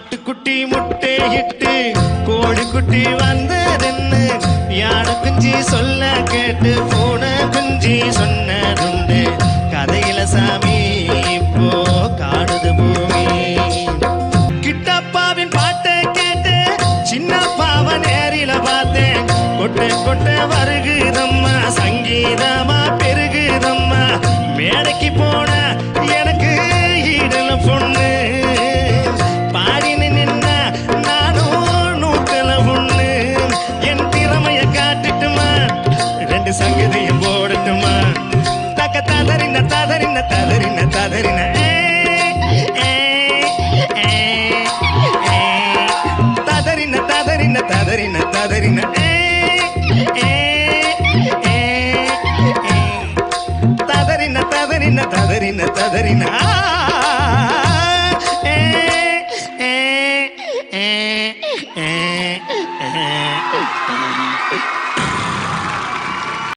முட்டையிட்டு கோழி குட்டி வந்ததுன்னு யானை குஞ்சி சொல்ல கேட்டு பூனை குஞ்சி சொன்னதுண்டு. கதையில சாமி இப்போ காடுது பூமி. கிட்டப்பாவின் பாட்டை கேட்டு சின்னப்பாவ நேரில பார்த்தேன். கொட்டை கொட்டை வருகுதம்மா சங்கீதமா சங்கதியும் போடட்டுமா? தக்க ததறின ததறின ததறின ததறின ஏ, ஏ, ஏ, ஏ. ததறின ததறின ததறின ததறின ஏ, ஏ, ததறின ததறின ததறின ததறின ஆ, ஏ, ஏ,